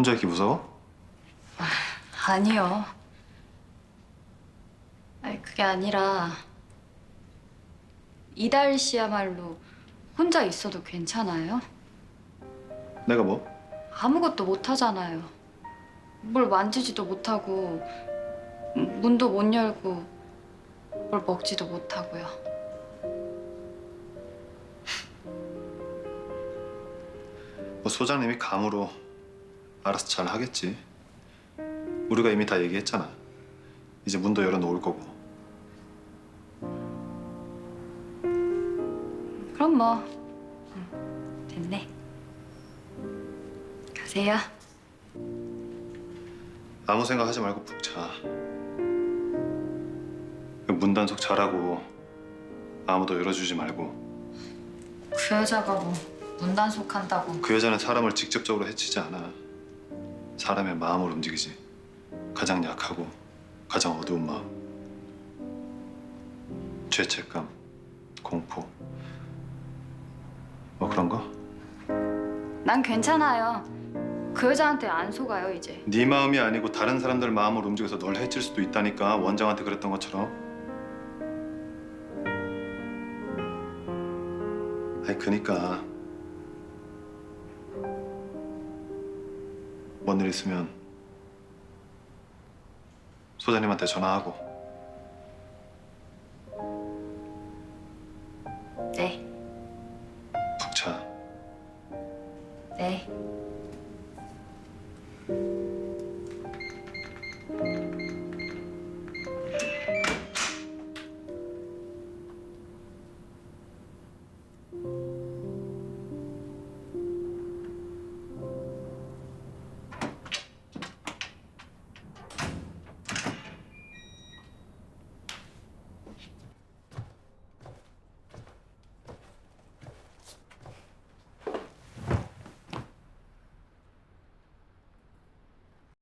혼자 있기 무서워? 아니요. 아니 그게 아니라 이달 씨야말로 혼자 있어도 괜찮아요? 내가 뭐? 아무것도 못 하잖아요. 뭘 만지지도 못하고 음, 문도 못 열고 뭘 먹지도 못하고요. 뭐 소장님이 감으로 알아서 잘 하겠지. 우리가 이미 다 얘기했잖아. 이제 문도 열어놓을 거고. 그럼 뭐 음, 됐네. 가세요. 아무 생각하지 말고 푹 자. 문 단속 잘하고 아무도 열어주지 말고. 그 여자가 뭐 문단속한다고 그 여자는 사람을 직접적으로 해치지 않아. 사람의 마음을 움직이지. 가장 약하고 가장 어두운 마음. 죄책감, 공포. 뭐 그런 거? 난 괜찮아요. 그 여자한테 안 속아요 이제. 네 마음이 아니고 다른 사람들 마음을 움직여서 널 해칠 수도 있다니까 원장한테 그랬던 것처럼. 아니 그니까 뭔 일 있으면 소장님한테 전화하고